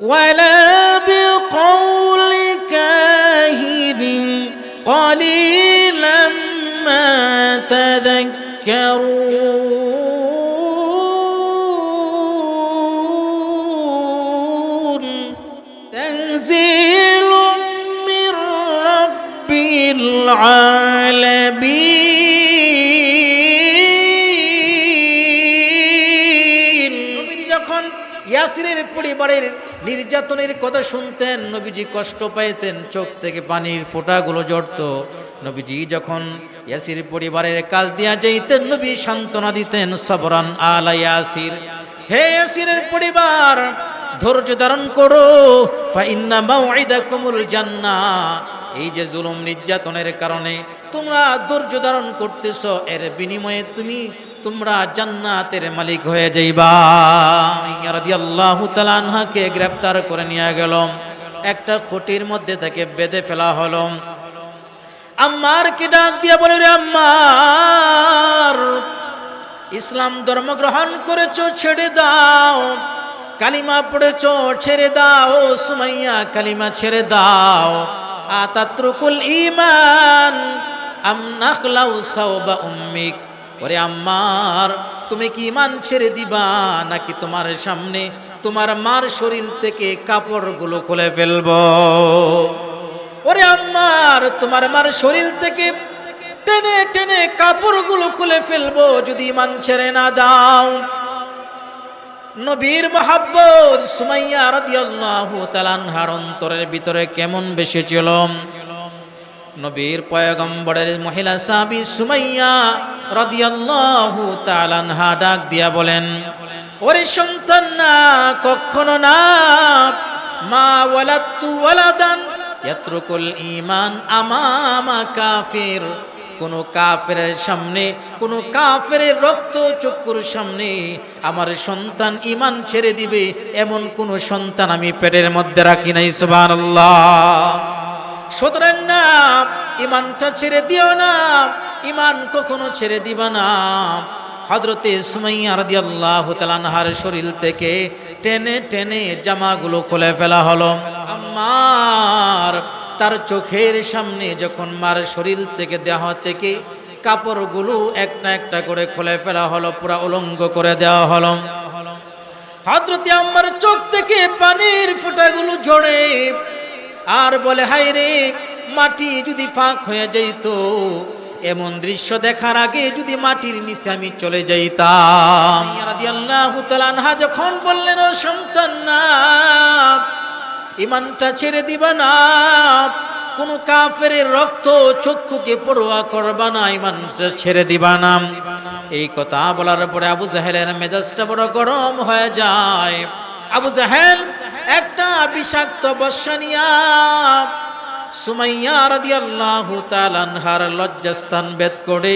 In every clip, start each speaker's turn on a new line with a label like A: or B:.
A: ولا بقول كاهن قليلا ما تذكرون تنزيل من رب العالمين নবীজি যখন ইয়াসিনের পরিবারের নির্যাতনের কথা শুনতেন, নবীজি কষ্ট পাইতেন, চোখ থেকে পানির ফোঁটাগুলো জড়ত। নবীজি যখন ইয়াসির পরিবারের কাজ দিয়া যাইতেন, নবী সান্ত্বনা দিতেন, সবরান আলা ইয়াসির। হে ইয়াসিরের পরিবার, ধৈর্য ধারণ করো। ফাইন্না মাউইদাকুমুল জান্নাহ এই যে জুলুম নির্যাতনের কারণে তোমরা ধৈর্য ধারণ করতেছ, এর বিনিময়ে তুমি তোমরা জান্নাতের মালিক হয়ে যাইবা। রাদিয়াল্লাহু তাআলা আনহাকে গ্রেফতার করে নিয়ে গেল একটা খুঁটির মধ্যে তাকে বেঁধে ফেলা হলো। আম্মার কি ডাক দিয়ে বলে রে আম্মার, ইসলাম ধর্ম গ্রহণ করেছ, ছেড়ে দাও। কালিমা পড়েছো, ছেড়ে দাও। সুমাইয়া, কালিমা ছেড়ে দাও। আতাত্রুকুল ইমান আম নাখলাউ সাওবা উম্মিক। ওরে আম্মার, তুমি কি ইমান ছেড়ে দিবা নাকি তোমার সামনে তোমার মার শরীর থেকে কাপড়গুলো খুলে ফেলব? ওরে আম্মার, তোমার মার শরীর থেকে টেনে টেনে কাপড়গুলো খুলে ফেলব যদি ইমান ছেড়ে না দাও। নবীর মহাব্বত সুমাইয়া রাদিয়াল্লাহু তাআলা আনহার অন্তরের ভিতরে কেমন বেশি ছিল? নবীর পয়গম্বরের মহিলা সাবি সুমাইয়া রাদিয়াল্লাহু তাআলা ডাক দিয়া বলেন, ওরে সন্তান না, কখনো না। মা ওয়ালাদতু ওয়ালাদান, ইয়াত্রুকুল ঈমান আমামা কাফির। কোন কাফেরের সামনে, কোন কাফের রক্ত চক্ষুর সামনে আমার সন্তান ইমান ছেড়ে দিবে, এমন কোন সন্তান আমি পেটের মধ্যে রাখি নাই, সুবহানাল্লাহ। সুতরাং না ইমানটা ছেড়ে দিও না। ইমান কখনো ছেড়ে দিবা না। হজরতে সুমাইয়া রাদিয়াল্লাহু তাআলা আনহার শরীর থেকে টেনে টেনে জামাগুলো খুলে ফেলা হলো। আমার তার চোখের সামনে যখন মার শরীর থেকে, দেহ থেকে কাপড়গুলো একটা একটা করে খুলে ফেলা হলো, পুরা উলঙ্গ করে দেওয়া হলো। হজরতে আমার চোখ থেকে পানির ফোঁটাগুলো ঝরে। আর বলে হাই রে মাটি যদি ফাঁক হয়ে যাইত এমন দৃশ্য দেখার আগে যদি মাটির নিচে আমি চলে যাইতাম। আনহা যখন বললেন, ও সন্তান, না। ইমানটা ছেড়ে দিবা না। কোন কাফের রক্ত চক্ষুকে পড়ুয়া করবা না ইমান ছেড়ে দিবা না। এই কথা বলার পরে আবু জাহেলের মেজাজটা বড় গরম হয়ে যায়। আবু জাহেল, একটা বিষাক্ত বর্ষা নিয়া সুমাইয়া রাদিয়াল্লাহু তাআলা আনহার লজ্জাস্থান ভেদ করে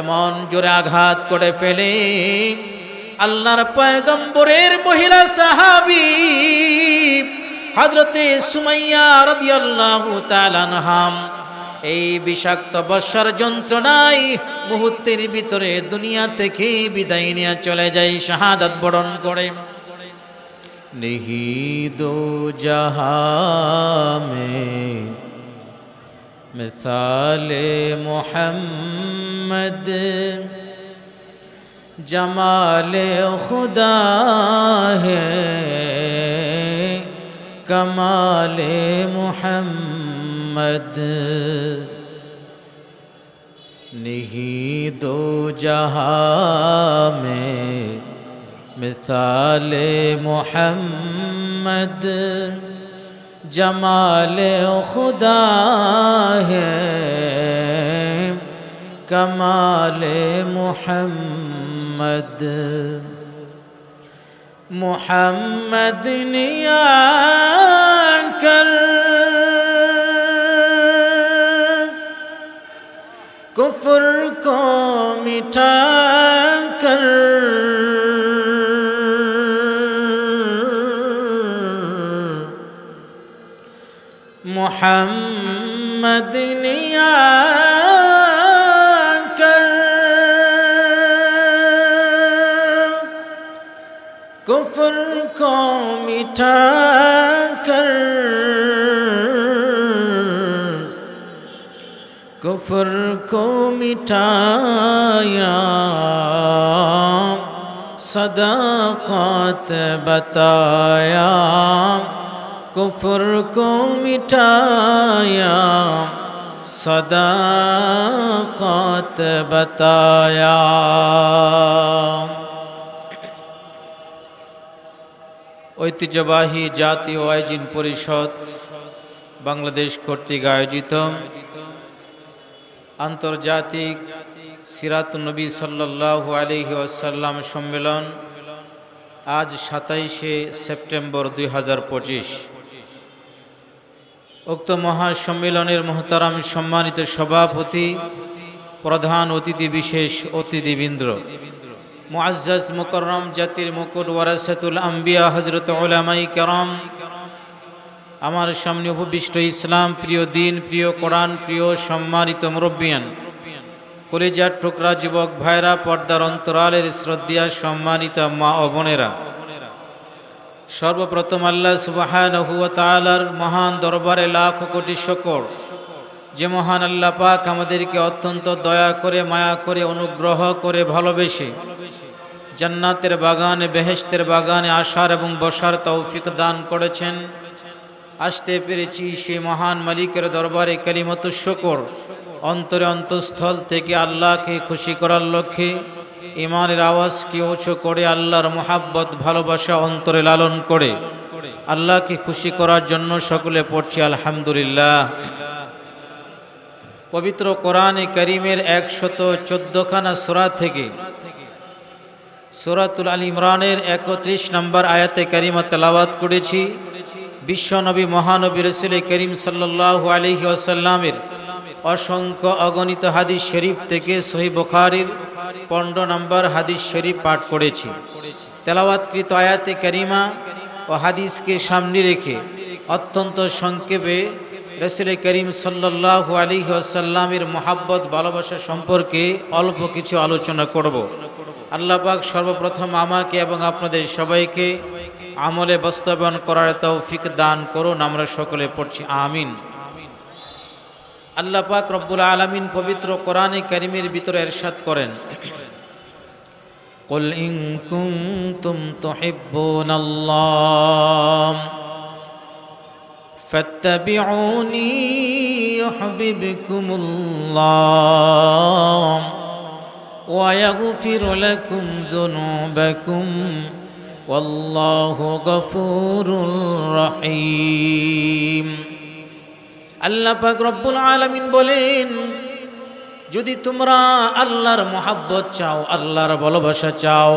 A: এমন জোরে আঘাত করে ফেলে। আল্লাহর পয়গম্বরের মহিলা সাহাবী হযরতে সুমাইয়া রাদিয়াল্লাহু তাআলা আনহাম এই বিষাক্ত বর্ষার যন্ত্রণায় মুহূর্তের ভিতরে দুনিয়া থেকে বিদায় নিয়ে চলে যায়, শাহাদাত বরণ করে। نہیں دو جہاں میں۔ مثال محمد، جمال خدا ہے۔ کمال محمد۔ نہیں دو جہاں میں۔ مثال محمد جمال خدا ہے کمال محمد. محمد نیا کر کفر کو مٹا کر. محمد يا کر کفر کو مٹھا کر کفر کو مٹھایا صداقت بتایا কুফর কো মিটায়া, সদাকত বতায়া। ঐতিহ্যবাহী জাতীয় আয়োজন পরিষদ বাংলাদেশ কর্তৃক আয়োজিত আন্তর্জাতিক সিরাত নবী সাল্লাহ আলহি আসাল্লাম সম্মেলন আজ সাতাইশে সেপ্টেম্বর দুই হাজার পঁচিশ। উক্ত মহাসম্মেলনের মহতারাম সম্মানিত সভাপতি, প্রধান অতিথি বিশেষ অতিথিবৃন্দ। মুআজ্জাজ মুকররম জাতির মুকুট ওয়ারাসাতুল আম্বিয়া হজরত ওলামাই কেরম। আমার সামনে উপবিষ্ট ইসলাম, প্রিয় দিন, প্রিয় কোরআন, প্রিয় সম্মানিত মুরব্বিয়ান। কলেজার টুকরা যুবক ভাইরা পর্দার অন্তরালের শ্রদ্ধা সম্মানিত মা ও বোনেরা। সর্বপ্রথম আল্লাহ সুবাহানহু তাআলার মহান দরবারে লাখ কোটি শকর। যে মহান আল্লাহ পাক আমাদেরকে অত্যন্ত দয়া করে, মায়া করে, অনুগ্রহ করে ভালোবেসে জান্নাতের বাগানে, বেহেশতের বাগানে আসার এবং বসার তৌফিক দান করেছেন। আসতে পেরেছি সে মহান মালিকের দরবারে কালিমত শকর। অন্তরে অন্তঃস্থল থেকে আল্লাহকে খুশি করার লক্ষ্যে ইমানের আওয়াজকে উঁচু করে আল্লাহর মোহাব্বত, ভালোবাসা অন্তরে লালন করে? আল্লাহকে খুশি করার জন্য সকলে পড়ছি আলহামদুলিল্লাহ। পবিত্র কোরআনে করিমের একশত চোদ্দখানা সোরা থেকে সুরাতুল আল ইমরানের একত্রিশ নম্বর আয়াতে কারিমা তেলাওয়াত করেছি। বিশ্বনবী, মহানবী রসুল করিম সাল্লাহ আলহি আসাল্লামের অসংখ্য অগণিত হাদিস শরীফ থেকে সহি বখারির পনেরো নম্বর হাদিস শরীফ পাঠ করেছি। তেলাওয়াতকৃত আয়াতে করিমা ও হাদিসকে সামনে রেখে অত্যন্ত সংক্ষেপে রসুল করিম সাল্লাহ আলহি আসাল্লামের মোহাব্বত, ভালোবাসা সম্পর্কে অল্প কিছু আলোচনা করব। আল্লাহ পাক সর্বপ্রথম আমাকে এবং আপনাদের সবাইকে আমলে বাস্তবায়ন করার তৌফিক দান করুন। আমরা সকলে পড়ছি আমিন। আল্লাহ পাক রব্বুল আলমিন পবিত্র কোরআনে করিমের ভিতরে এরশাদ করেন قل إن كنتم تحبون الله فاتبعوني يحببكم الله ويغفر لكم ذنوبكم والله غفور رحيم আল্লাহ পাক রব্বুল আলামিন বলেন, যদি তোমরা আল্লাহর মোহাব্বত চাও, আল্লাহর ভালোবাসা চাও।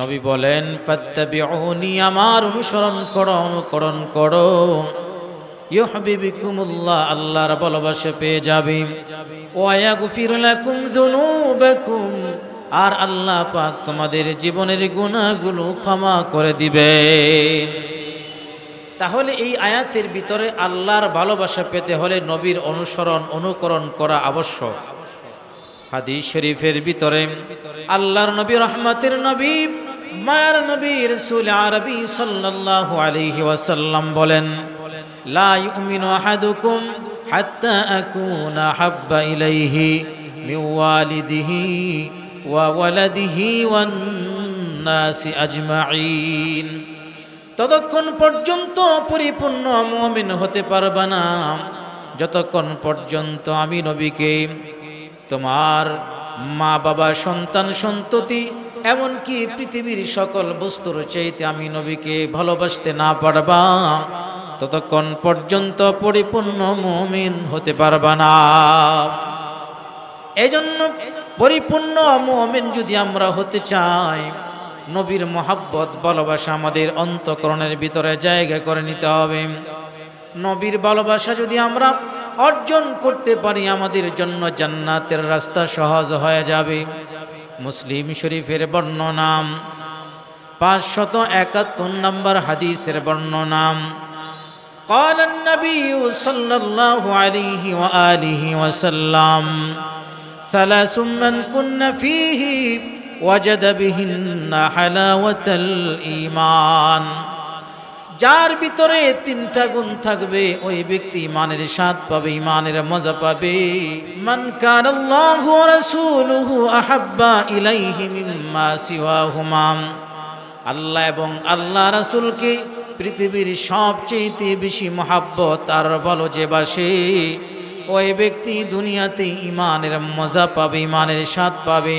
A: নবী বলেন, ফাত্তাবিউনি, আমার অনুসরণ করো, অনুকরণ করো। ইউহবিবিকুমুল্লাহ আল্লাহর ভালোবাসা পেয়ে যাবে। ওয়ায়াগফির লাকুম যুনুবাকুম, আর আল্লাহ পাক তোমাদের জীবনের গুনাহগুলো ক্ষমা করে দিবেন। তাহলে এই আয়াতের ভিতরে আল্লাহর ভালোবাসা পেতে হলে নবীর অনুসরণ, অনুকরণ করা আবশ্যক। হাদিস শরীফের ভিতরে, আল্লাহর নবী, রহমতের নবী, মায়ার নবী, রসুল আরবি সাল্লাল্লাহু আলাইহি ওয়াসাল্লাম বলেন, লা ইউমিনু আহাদুকুম হাত্তা আকুনা হাব্বা ইলাইহি মিন ওয়ালিদিহি ওয়া ওয়ালাদিহি ওয়ান নাসি আজমাইন ততক্ষণ পর্যন্ত পরিপূর্ণ মুমিন হতে পারবা না। যতক্ষণ পর্যন্ত আমি নবীকে, তোমার মা বাবা সন্তান, সন্ততি, এমনকি পৃথিবীর সকল বস্তুর চাইতে আমি নবীকে ভালোবাসতে না পারবা, ততক্ষণ পর্যন্ত পরিপূর্ণ মুমিন হতে পারবা না। এজন্য পরিপূর্ণ মুমিন যদি আমরা হতে চাই নবীর মোহাব্বত ভালোবাসা আমাদের অন্তকরণের ভিতরে জায়গা করে নিতে হবে নবীর ভালোবাসা যদি আমরা অর্জন করতে পারি আমাদের জন্য জান্নাতের রাস্তা সহজ হয়ে যাবে মুসলিম শরীফের বর্ণনাম পাঁচশত একাত্তর নম্বর হাদিসের বর্ণনাম قال النبي صلى الله عليه وآله وسلم ثلاث من كن فيه ওয়াজাদা বিহিন্না হালাওয়াতাল ঈমান। যার ভিতরে তিনটা গুণ থাকবে, ওই ব্যক্তি ইমানের স্বাদ পাবে, ইমানের মজা পাবে। মান কান আল্লাহু ওয়া রাসূলুহু আহাব্বা ইলাইহি মিম্মা সিওয়াহুমা। আল্লাহ এবং আল্লাহ রাসূলকে পৃথিবীর সবচেয়ে বেশি মহাব্বত আর বলো যে বাসে, ওই ব্যক্তি দুনিয়াতে ইমানের মজা পাবে, ইমানের স্বাদ পাবে।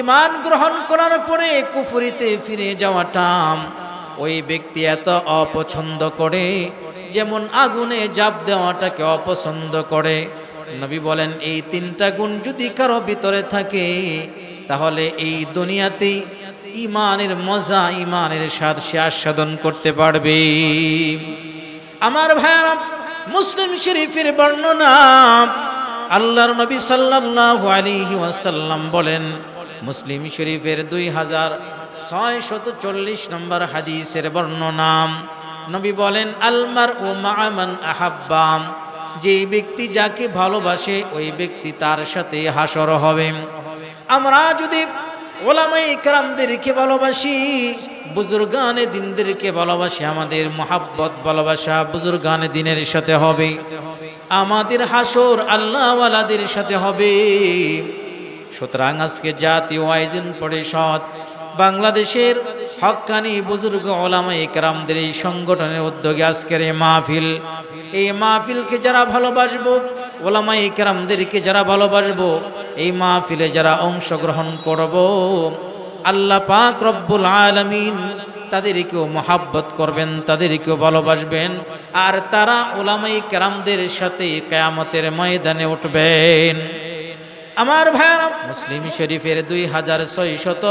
A: ইমান গ্রহণ করার পরে কুফরিতে ফিরে যাওয়াটা ওই ব্যক্তি এত অপছন্দ করে, যেমন আগুনে জাপ দেওয়াটাকে অপছন্দ করে। নবী বলেন, এই তিনটা গুণ যদি কারও ভিতরে থাকে, তাহলে এই দুনিয়াতে ইমানের মজা ইমানের স্বাদ সে আস্বাদন করতে পারবে। আমার ভাইয়ারা, মুসলিম শরীফের বর্ণনা, আল্লাহর নবী সাল্লাল্লাহু আলাইহি ওয়াসাল্লাম বলেন মুসলিম শরীফের দুই হাজার ছয় শত চল্লিশ নম্বর হাদিসের বর্ণনা নবী বলেন আলমার ও মামান আহাব্বাম যে ব্যক্তি যাকে ভালোবাসে, ওই ব্যক্তি তার সাথে হাসর হবে। আমরা যদি ওলামাই কারামদেরকে ভালোবাসি, বুজুর্গানে দিনদেরকে ভালোবাসি, আমাদের মহাব্বত, ভালোবাসা বুজুর্গানে দিনের সাথে হবে। আমাদের হাসর আল্লাহওয়ালাদের সাথে হবে। সুতরাং আজকে জাতীয় আয়োজন পরিষদ, বাংলাদেশের হক্কানি বুজুর্গ ওলামা একরামদের এই সংগঠনের উদ্যোগে আজকের এই মাহফিল। এই মাহফিলকে যারা ভালোবাসবো, ওলামা একরামদেরকে যারা ভালোবাসবো, এই মাহফিলে যারা অংশগ্রহণ করব, আল্লাহ পাক রব্বুল আলমিন তাদেরকেও মহাব্বত করবেন, তাদেরকেও ভালোবাসবেন, আর তারা ওলামাই কেরামদের সাথে কেয়ামতের ময়দানে উঠবেন। আমার ভাইয়ারা মুসলিম শরীফের দুই হাজার ছয়শত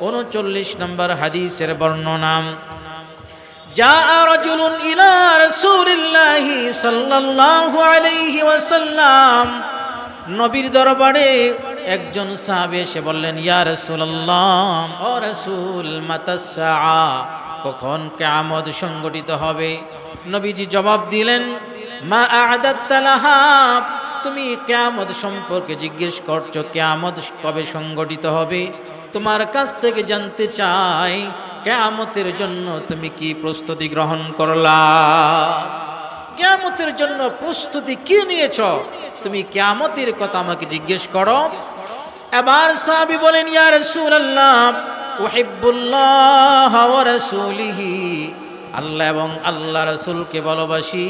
A: উনচল্লিশ নম্বর হাদিসের বর্ণনা جاء رجل إلى رسول الله صلى الله عليه وسلم নবীর দরবারে একজন সাহাবে এসে বললেন ইয়া রাসূলুল্লাহ ও রাসূল মাতাসা কখন কিয়ামত সংগঠিত হবে নবীজি জবাব দিলেন মা আ'দাত্তা লাহা তুমি কিয়ামত সম্পর্কে জিজ্ঞেস করছ, কিয়ামত কবে সংগঠিত হবে? তোমার কাছ থেকে জানতে চাই, কেয়ামতের জন্য তুমি কি প্রস্তুতি গ্রহণ করলা? কেয়ামতের জন্য প্রস্তুতি কি নিয়েছ? তুমি কেয়ামতের কথা আমাকে জিজ্ঞেস করো। এবার সাহাবি বলেন, ইয়া রাসূলুল্লাহ ওয়া রাসূলিহি। আল্লাহ এবং আল্লাহ রাসূলকে ভালোবাসি।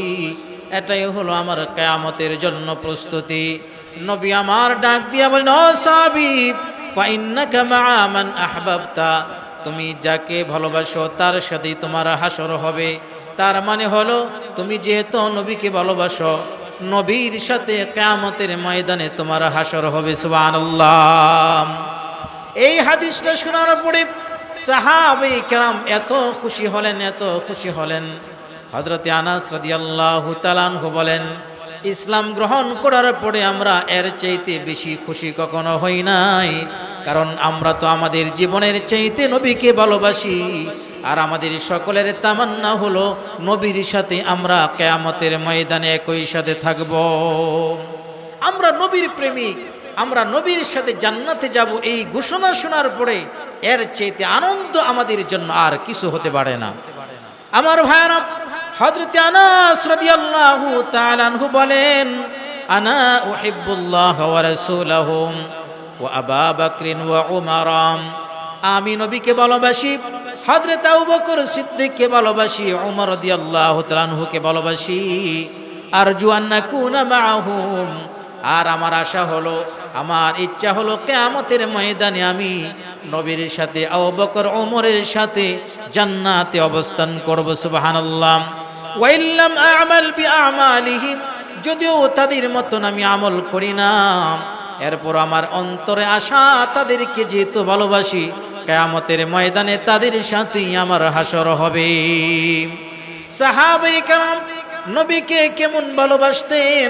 A: এটাই হলো আমার কেয়ামতের জন্য প্রস্তুতি। নবী আমার ডাক দিয়া বলেন, ও মা'a আহবাবতা। তুমি যাকে ভালোবাসো, তার সাথেই তোমার হাসর হবে। তার মানে হলো, তুমি যেহেতু নবীকে ভালোবাসো, নবীর সাথে কেয়ামতের ময়দানে তোমার হাসর হবে, সুবহানাল্লাহ। এই হাদিসটা শোনার পরে সাহাবে কেরাম এত খুশি হলেন, এত খুশি হলেন। হজরতে আনাস রাদিয়াল্লাহু বলেন, ইসলাম গ্রহণ করার পরে আমরা এর চাইতে বেশি খুশি কখনো হই নাই। কারণ আমরা তো আমাদের জীবনের চাইতে নবীকে ভালোবাসি। আর আমাদের সকলের তামান্না হলো, নবীর সাথে আমরা কেয়ামতের ময়দানে একই সাথে থাকব। আমরা নবীর প্রেমিক, আমরা নবীর সাথে জান্নাতে যাব এই ঘোষণা শোনার পরে এর চাইতে আনন্দ আমাদের জন্য আর কিছু হতে পারে না। আমার ভাইয়ারা আনহু বলেন, আনা ওয়া আমি নবীকে ভালোবাসি, হযরত সিদ্দিককে ভালোবাসি, উমর রাদিয়াল্লাহু ভালোবাসি। নাকুনা মাআহুম। আর আমার আশা হলো, আমার ইচ্ছা হলো কেয়ামতের ময়দানে আমি নবীর সাথে, আবু বকর ওমরের সাথে জান্নাতে অবস্থান করব, সুবহানাল্লাহ। ওয়াইল্লাম আমাল বি আমালিহিম যদিও তাদের মতন আমি আমল করি না। এরপর আমার অন্তরে আসা তাদেরকে যেহেতু ভালোবাসি, কেয়ামতের ময়দানে তাদের সাথেই আমার হাসর হবে। সাহাবাই কারাম, নবীকে কেমন ভালোবাসতেন?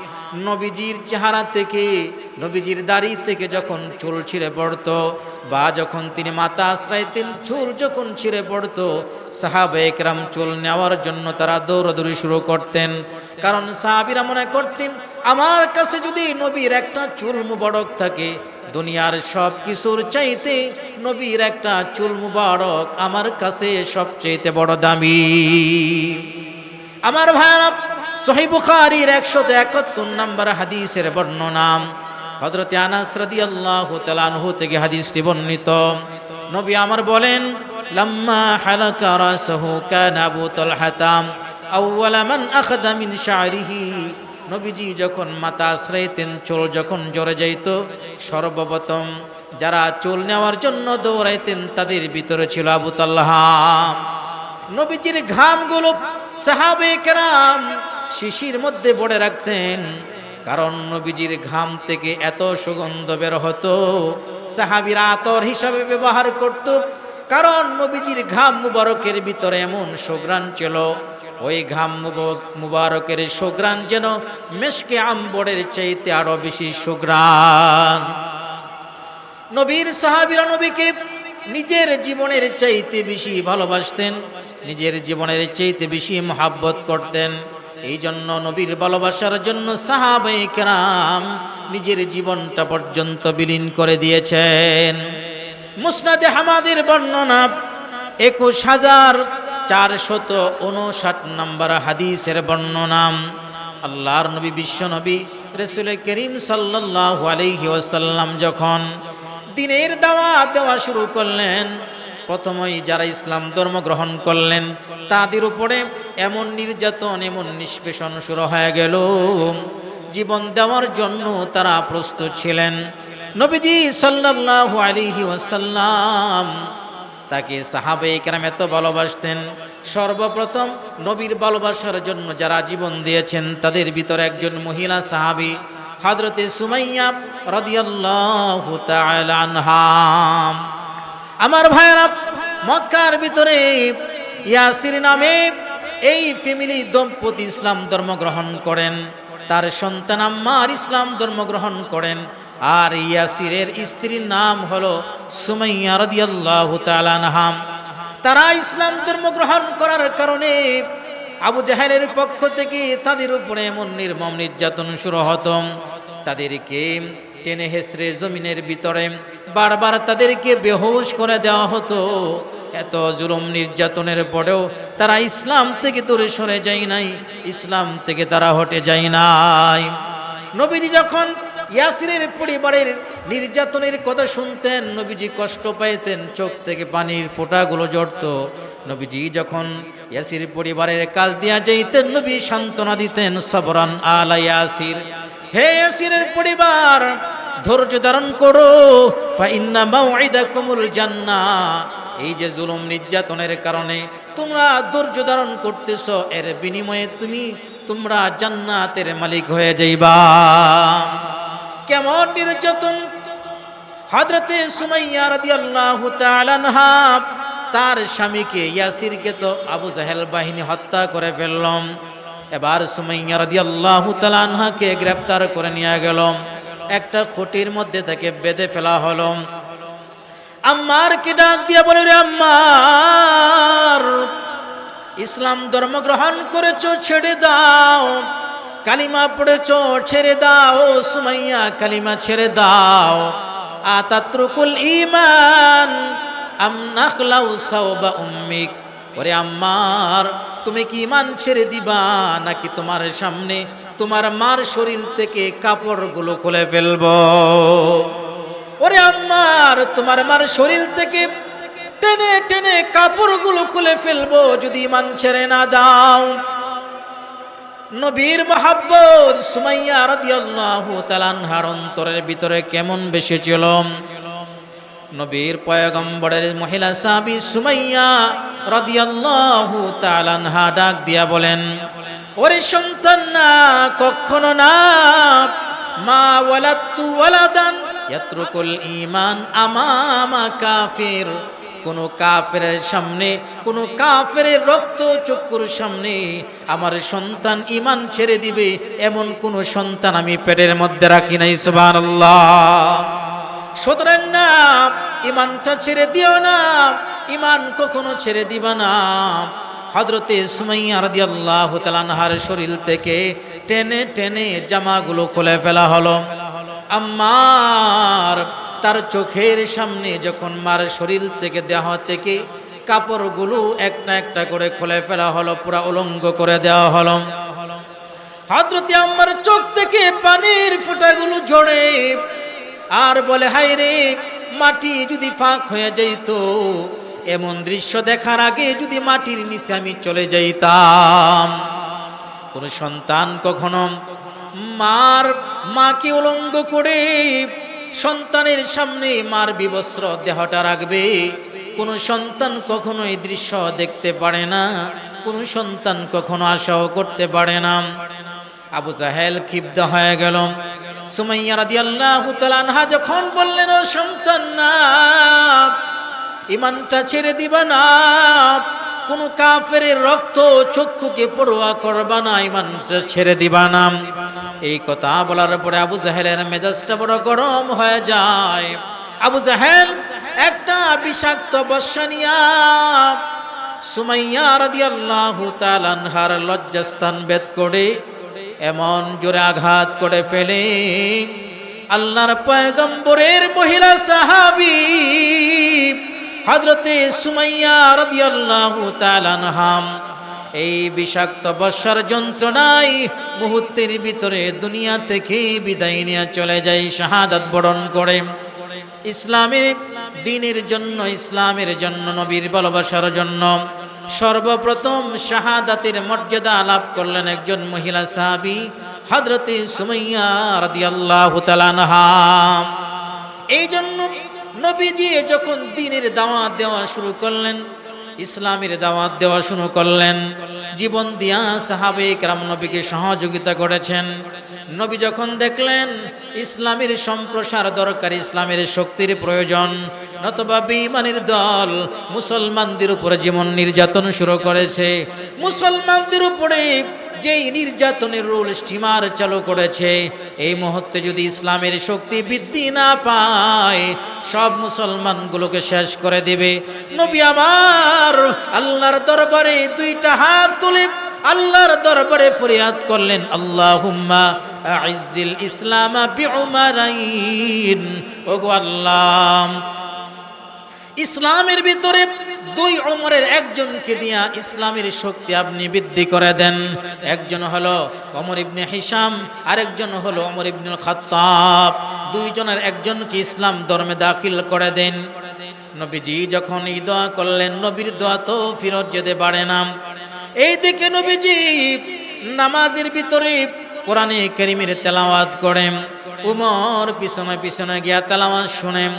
A: নবীজির চেহারা থেকে, নবীজির দাড়ি থেকে যখন চুল ছিঁড়ে পড়ত বা যখন তিনি মাতা আশ্রাইতেন চুল যখন ছিঁড়ে পড়ত, সাহাবে একরাম চুল নেওয়ার জন্য তারা দৌড়াদৌড়ি শুরু করতেন। কারণ সাহাবিরা মনে করতেন, আমার কাছে যদি নবীর একটা চুল মুবারক থাকে, দুনিয়ার সব কিছুর চাইতে নবীর একটা চুল মুবারক আমার কাছে সবচেয়ে বড় দামি। আমার ভাইরা সহি বুখারীর একশত একাত্তর নম্বর হাদিসের বর্ণনা হজরতে আনাস রাদিয়াল্লাহু তাআলা আনহু থেকে হাদিসটি বর্ণিত। নবী আমার বলেন, লাম্মা হালাকা রাসাহু কানা আবু তালহাতাম আউওয়ালা মান আখাযা মিন শা'রিহি নবীজি যখন মাথা আশ্রয়তেন চুল যখন জড়ে যাইত, সর্বপ্রথম যারা চুল নেওয়ার জন্য দৌড়াইতেন তাদের ভিতরে ছিল আবু তাল্লাহাম নবীজির ঘামগুলো সাহাবে কেরাম শিশির মধ্যে পড়ে রাখতেন। কারণ নবীজির ঘাম থেকে এত সুগন্ধ বের হতো, সাহাবিরা আতর হিসাবে ব্যবহার করত। কারণ নবীজির ঘাম মুবারকের ভিতরে এমন সুগ্রাণ ছিল, ওই ঘাম মুবারকের সুগ্রাণ যেন মেশকে আম্বরের চাইতে আরও বেশি সুগ্রাণ নবীর সাহাবিরা নবীকে নিজের জীবনের চাইতে বেশি ভালোবাসতেন, নিজের জীবনের চাইতে বেশি মহাব্বত করতেন। এই জন্য নবীর ভালোবাসার জন্য সাহাবাই কেরাম নিজের জীবনটা পর্যন্ত বিলীন করে দিয়েছেন। মুসনাদে হামাদের বর্ণনা একুশ হাজার চারশত উনষাট নম্বর হাদিসের বর্ণনা। আল্লাহর নবী, বিশ্ব নবী রসুল করিম সাল্লাল্লাহু আলাইহি ওয়াসাল্লাম যখন দিনের দাওয়া দেওয়া শুরু করলেন প্রথমেই যারা ইসলাম ধর্ম গ্রহণ করলেন, তাদের উপরে এমন নির্যাতন, এমন নিষ্পেষণ শুরু হয়ে গেল। জীবন দেওয়ার জন্য তারা প্রস্তুত ছিলেন। নবীজি সাল্লাল্লাহু আলাইহি ওয়াসাল্লাম তাকে সাহাবে কেরাম এত ভালোবাসতেন। সর্বপ্রথম নবীর ভালোবাসার জন্য যারা জীবন দিয়েছেন, তাদের ভিতরে একজন মহিলা সাহাবি হজরতে সুমাইয়া রাদিয়াল্লাহু তাআলা আনহা। আমার ভাইয়েরা, মক্কার ভিতরে ইয়াসির নামে এই ফ্যামিলি দম্পতি ইসলাম ধর্ম গ্রহণ করেন। তার সন্তান আম্মার ইসলাম ধর্ম গ্রহণ করেন। আর ইয়াসিরের স্ত্রীর নাম হলো সুমাইয়া রাদিয়াল্লাহু তাআলা আনহাম তারা ইসলাম ধর্ম গ্রহণ করার কারণে আবু জাহেলের পক্ষ থেকে তাদের উপরে এমন নির্মম নির্যাতন শুরু হতো। তাদেরকে টেনে হেসড়ে জমিনের ভিতরে বারবার তাদেরকে বেহুশ করে দেওয়া হতো। এত জুলুম নির্যাতনের পরেও তারা ইসলাম থেকে দূরে সরে যায় নাই, ইসলাম থেকে তারা হটে যায় নাই। নবীজি যখন ইয়াসিরের পরিবারের নির্যাতনের কথা শুনতেন, নবীজি কষ্ট পাইতেন, চোখ থেকে পানির ফোঁটাগুলো জড়ত। নবীজি যখন ইয়াসির পরিবারের কাজ দিয়া যাইতেন, নবী সান্ত্বনা দিতেন, সবরান আলা ইয়াসির। হে ইয়াসিরের পরিবার ধৈর্য ধারণ করো। জান্নাহ এই যে জুলুম নির্যাতনের কারণে তোমরা ধৈর্য ধারণ করতেছ, এর বিনিময়ে তুমি, তোমরা জান্নাতের মালিক হয়ে যাইবা। কেমন নির্যাতন? হযরতে সুমাইয়া রাদিয়াল্লাহু তাআলা তার স্বামীকে ইয়াসিরকে তো আবু জাহেল বাহিনী হত্যা করে ফেললাম। এবার সুমাইয়া রাদিয়াল্লাহু তাআলা আনহাকে গ্রেফতার করে নিয়ে গেল একটা খুঁটির মধ্যে তাকে বেঁধে ফেলা হলো। আম্মার কি ডাক দিয়ে বলে রে আম্মার, ইসলাম ধর্ম গ্রহণ করেছ, ছেড়ে দাও। কালিমা পড়েছ, ছেড়ে দাও। সুমাইয়া, কালিমা ছেড়ে দাও। আতাত্রুকুল ইমান আম নাখলাউ সাওবা উম্মিক। ওরে আম্মার, তুমি কি ইমান ছেড়ে দিবা নাকি তোমার সামনে তোমার মার শরীর থেকে কাপড়গুলো খুলে ফেলব। ওরে আম্মার, তোমার মার শরীর থেকে টেনে টেনে কাপড়গুলো খুলে ফেলব যদি ইমান ছেড়ে না দাও। নবীর মহাব্বত সুমাইয়া রাদিয়াল্লাহু তাআলা আনহার অন্তরের ভিতরে কেমন বেশি ছিল? নবীর পয়গম্বরের মহিলা সাবি সুমাইয়া রাদিয়াল্লাহু তাআলা ডাক দিয়া বলেন ওরে সন্তান না, কখনো না। মা ওয়ালাদতু ওয়ালাদান, ইয়াতরুকুল ঈমান আমামা কাফির। কোন কাফেরের সামনে, কোন কাফের রক্ত চক্ষুর সামনে আমার সন্তান ইমান ছেড়ে দিবে, এমন কোন সন্তান আমি পেটের মধ্যে রাখি নাই, সুবহানাল্লাহ। সুতরাং না ইমানটা ছেড়ে দিও না ইমান কখনো ছেড়ে দিবা না। হজরতে সুমাইয়া রাদিয়াল্লাহু তাআলা আনহার শরীর থেকে টেনে টেনে জামাগুলো খুলে ফেলা হলো। আম্মার তার চোখের সামনে যখন মার শরীর থেকে দেহ থেকে কাপড়গুলো একটা একটা করে খুলে ফেলা হলো, পুরা উলঙ্গ করে দেওয়া হলো। হজরতে আম্মার চোখ থেকে পানির ফোঁটাগুলো ঝরে, আর বলে হাই রে মাটি যদি ফাঁক হয়ে যাইত এমন দৃশ্য দেখার আগে যদি মাটির নিচে আমি চলে যাইতাম। কোন সন্তান কখনো মার মাকে উলঙ্গ করে সন্তানের সামনে মার বিবস্ত্র দেহটা রাখবে। কোন সন্তান কখনো এই দৃশ্য দেখতে পারে না। কোন সন্তান কখনো আশাও করতে পারে না। আবু জাহেল ক্ষিপ্ত হয়ে গেল। সুমাইয়া রাদিয়াল্লাহু তাআলা যখন বললেন, ও সন্তান, না ইমানটা ছেড়ে দিবা না। কোন কাফের রক্ত চক্ষুকে পড়ুয়া করবা না, ইমান ছেড়ে দিবা না। এই কথা বলার পরে আবু জাহেলের মেজাজটা বড় গরম হয়ে যায়। আবু জাহেল একটা বিষাক্ত বর্ষা নিয়া সুমাইয়া রাদিয়াল্লাহু লজ্জাস্থান বেদ করে এমন জোরে আঘাত করে ফেলে। আল্লাহর পয়গম্বরের মহিলা সাহাবী হযরতে সুমাইয়া রাদিয়াল্লাহু এই বিষাক্ত বর্ষার যন্ত্রণায় মুহূর্তের ভিতরে দুনিয়া থেকে বিদায় নিয়ে চলে যায় শাহাদাত বরণ করে। ইসলামের দিনের জন্য, ইসলামের জন্য, নবীর ভালোবাসার জন্য সর্বপ্রথম শাহাদাতের মর্যাদা লাভ করলেন একজন মহিলা সাহাবী হযরতে সুমাইয়া রাদিয়াল্লাহু তাআলা আনহা। এই জন্য নবীজি যখন দিনের দাওয়াত দেওয়া শুরু করলেন, ইসলামের দাওয়াত দেওয়া শুরু করলেন, জীবন দিয়া সাহাবে রাম নবীকে সহযোগিতা করেছেন। নবী যখন দেখলেন ইসলামের সম্প্রসার দরকার, ইসলামের শক্তির প্রয়োজন, নতবা বেঈমানের দল মুসলমানদের উপরে জীবন নির্যাতন শুরু করেছে। মুসলমানদের উপরে যেই নির্যাতনের রুল স্টিমার চালু করেছে, এই মুহূর্তে যদি ইসলামের শক্তি বৃদ্ধি না পায়, সব মুসলমানগুলোকে শেষ করে দেবে। নবী আমার আল্লাহর দরবারে দুইটা হাত তুলে আল্লাহর দরবারে ফরিয়াদ করলেন, আল্লাহুম্মা আইজ্জিল ইসলাম ওগো আল্লাহ, ইসলামের ভিতরে দুই অমরের একজনকে দিয়া ইসলামের শক্তি আপনি বৃদ্ধি করে দেন। একজন হলো অমর ইবনে হিসাম আরেকজন হলো অমর ইবনুল খাত্তাব। দুইজনের একজনকে ইসলাম ধর্মে দাখিল করে দেন। নবীজি যখন দোয়া করলেন, নবীর দোয়া তো ফিরত যেতে পারে না। এই দিকে নবীজি নামাজের ভিতরে কোরআনে করিমের তেলাওয়াত করেন। উমর পিছনে পিছনে গিয়া তেলাওয়াত শুনেন।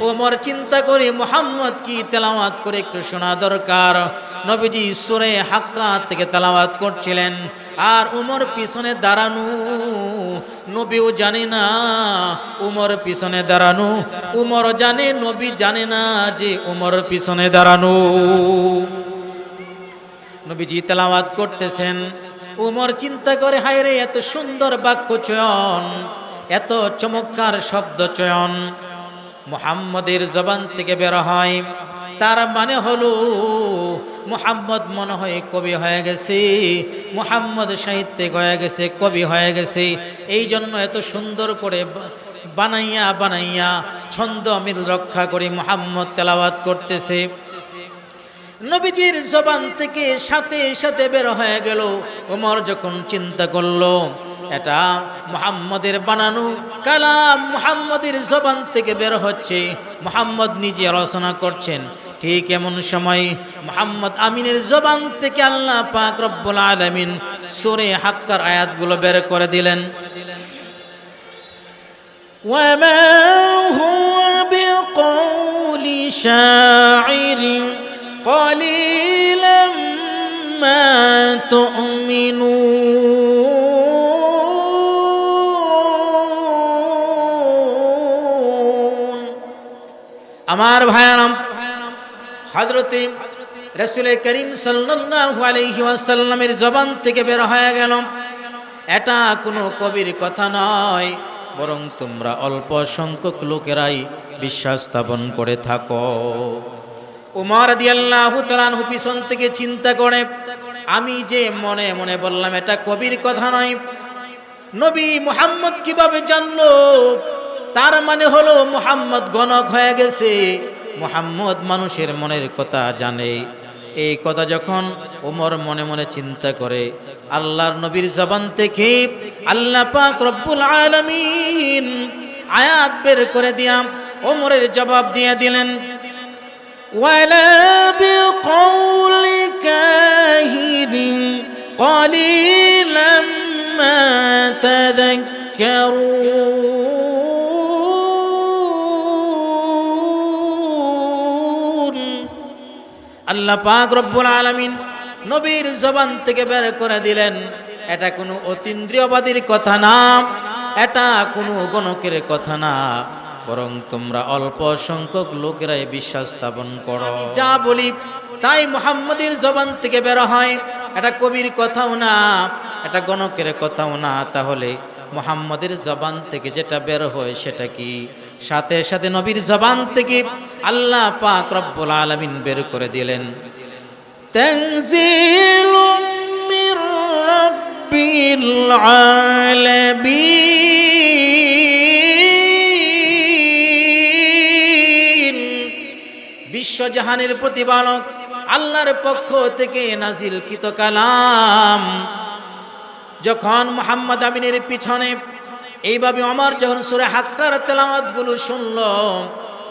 A: ওমর চিন্তা করে মোহাম্মদ কি তেলাওয়াত করে একটু শোনা দরকার। নবীজি সুরে হাক্কা থেকে তেলাওয়াত করছিলেন। আর উমর পিছনে দাঁড়ানো, নবীও জানে না, উমর পিছনে দাঁড়ানো, উমর জানে, নবী জানে না যে উমর পিছনে দাঁড়ানো। নবীজি তেলাওয়াত করতেছেন। উমর চিন্তা করে হায় রে এত সুন্দর বাক্য চয়ন, এত চমৎকার শব্দ চয়ন। মুহাম্মদের জবান থেকে বের হয়। তার মানে হলো, মুহাম্মদ মনে হয় কবি হয়ে গেছে, মুহাম্মদ সাহিত্যিক হয়ে গেছে, কবি হয়ে গেছে। এই জন্য এত সুন্দর করে বানাইয়া বানাইয়া ছন্দ মিল রক্ষা করে মুহাম্মদ তেলাওয়াত করতেছে। নবীজির জবান থেকে সাথে সাথে বের হয়ে গেল, ওমর যখন চিন্তা করল এটা মুহাম্মদের বানানো কালাম মুহাম্মদের জবান থেকে বের হচ্ছে মুহাম্মদ নিজে রচনা করছেন ঠিক এমন সময় মুহাম্মদ আমিনের জবান থেকে আল্লাহ পাক রব্বুল আলামিন সূরা হাক্কার আয়াতগুলো বের করে দিলেন وما هو بقول شاعر قليلا ما تؤمنون আমার ভায়ারাম হজরতে রসুল করিম ওয়াসাল্লামের জবান থেকে বের হয়ে গেল। এটা কোনো কবির কথা নয়, বরং তোমরা অল্প সংখ্যক লোকেরাই বিশ্বাস স্থাপন করে থাকো। উমর দিয়াল্লাহু পিছন থেকে চিন্তা করে, আমি যে মনে মনে বললাম, এটা কবির কথা নয়। নবী মুহাম্মদ কীভাবে জানলো? তার মানে হলো মুহাম্মদ গণক হয়ে গেছে মুহাম্মদ মানুষের মনের কথা জানে এই কথা যখন ওমর মনে মনে চিন্তা করে আল্লাহর নবীর জবান থেকে আল্লাহ পাক রব্বুল আলামিন আয়াত বের করে দিয়া ওমরের জবাব দিয়ে দিলেন ولا بقول كاهن قليلا ما تذكرون আল্লাহ পাক রব্বুল আলামিন নবীর জবান থেকে বের করে দিলেন। এটা কোনো অতীন্দ্রিয়বাদীর কথা না, এটা কোনো গণকের কথা না। বরং তোমরা অল্প সংখ্যক লোকেরাই বিশ্বাস স্থাপন করো। যা বলি তাই মুহাম্মদের জবান থেকে বের হয়। এটা কবির কথাও না, এটা গণকের কথাও না। তাহলে মুহাম্মদের জবান থেকে যেটা বের হয় সেটা কি? সাথে সাথে নবীর জবান থেকে আল্লাহ পাক রব্বুল আলমিন বের করে দিলেন। বিশ্বজাহানের প্রতিপালক আল্লাহর পক্ষ থেকে নাজিল কিত কালাম। যখন মোহাম্মদ আমিনের পিছনে এইভাবে আমার যখন সুরে হাক্কার তেলাওয়াতগুলো শুনল,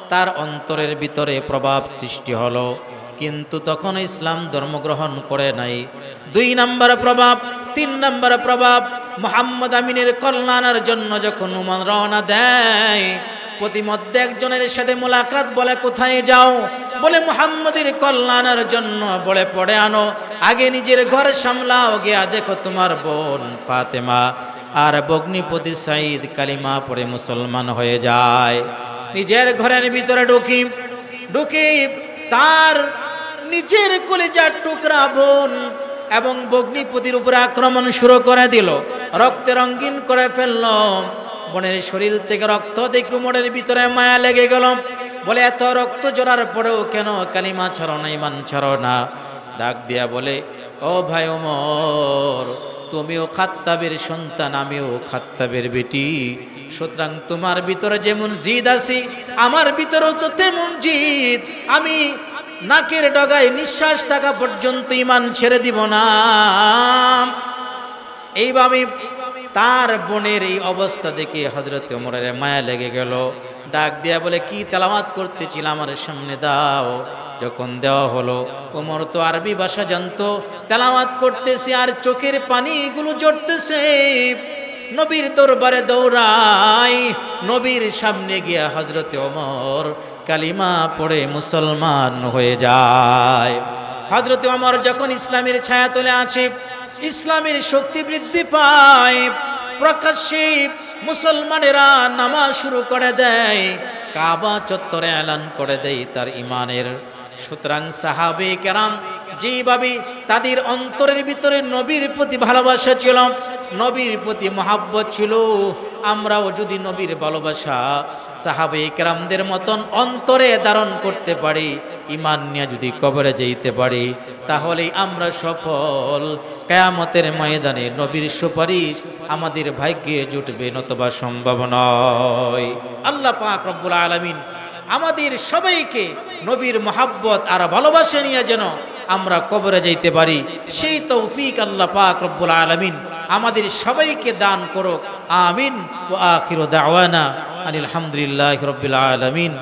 A: তার অন্তরের ভিতরে প্রভাব সৃষ্টি হলো। কিন্তু তখন ইসলাম ধর্মগ্রহণ করে নাই। দুই নম্বর প্রভাব, তিন নম্বর প্রভাব, মোহাম্মদ আমিনের কল্যাণের জন্য যখন উমান রওনা দেয়, প্রতিমধ্যে একজনের সাথে মোলাকাত বলে, কোথায় যাও? বলে, মুহাম্মদের কল্যাণের জন্য বলে, পড়ে আনো। আগে নিজের ঘর সামলাও, গিয়া দেখো তোমার বোন ফাতেমা। আর বগ্নিপতি সাইদ কালিমা পড়ে মুসলমান হয়ে যায়। নিজের ঘরের ভিতরে ঢুকি ঢুকি তার নিজের কলেজার টুকরা বোন এবং বগ্নিপতির উপরে আক্রমণ শুরু করে দিল। রক্তে রঙ্গিন করে ফেলল। বোনের শরীর থেকে রক্ত দেখি উমরের ভিতরে মায়া লেগে গেল। বলে, এত রক্ত জোড়ার পরেও কেন কালিমা ছাড়ো না, ইমান ছাড়ো না? ডাক দিয়া বলে ও ভাই ওমর, তুমিও খাত্তাবের সন্তান, আমিও খাত্তাবের বেটি। সুতরাং তোমার ভিতরে যেমন জিদ আছি, আমার ভিতরেও তো তেমন জিদ। আমি নাকের ডগায় নিঃশ্বাস থাকা পর্যন্ত ইমান ছেড়ে দিব না। এইভাবে তার বোনের এই অবস্থা দেখে হজরত ওমরের মায়া লেগে গেল। ডাক দিয়া বলে, কি তেলাওয়াত করতেছিল আমার সামনে? দাও। যখন দেওয়া হলো, ওমর তো আরবি ভাষা জানতো, তেলাওয়াত করতেছে আর চোখের পানিগুলো জড়তেছে। নবীর দরবারে দৌড়াই, নবীর সামনে গিয়া হজরতে ওমর কালিমা পড়ে মুসলমান হয়ে যায়। হজরতে ওমর যখন ইসলামের ছায়া তোলে আসে, ইসলামের শক্তি বৃদ্ধি পায়, প্রকাশ্যে মুসলমানেরা নামাজ শুরু করে দেয়, কাবা চত্বরে এলান করে দেয় তার ইমানের সুতরাং সাহাবে কেরাম যেভাবে তাদের অন্তরের ভিতরে নবীর প্রতি ভালোবাসা ছিল, নবীর প্রতি মহাব্বত ছিল, আমরাও যদি নবীর ভালোবাসা সাহাবে কেরামদের মতন অন্তরে ধারণ করতে পারি ইমান নিয়ে যদি কবরে যেতে পারি তাহলে আমরা সফল। কেয়ামতের ময়দানে নবীর সুপারিশ আমাদের ভাগ্যে জুটবে, নতবা সম্ভব নয়। আল্লাহ পাক রব্বুল আলমিন আমাদের সবাইকে নবীর মহাব্বত আর ভালোবাসা নিয়ে যেন আমরা কবরে যাইতে পারি। সেই তৌফিক আল্লাহ পাক রব্বুল আলমিন আমাদের সবাইকে দান করো আমিন ও আখির দাওয়ানা আনিল হামদুলিল্লাহ আলমিন।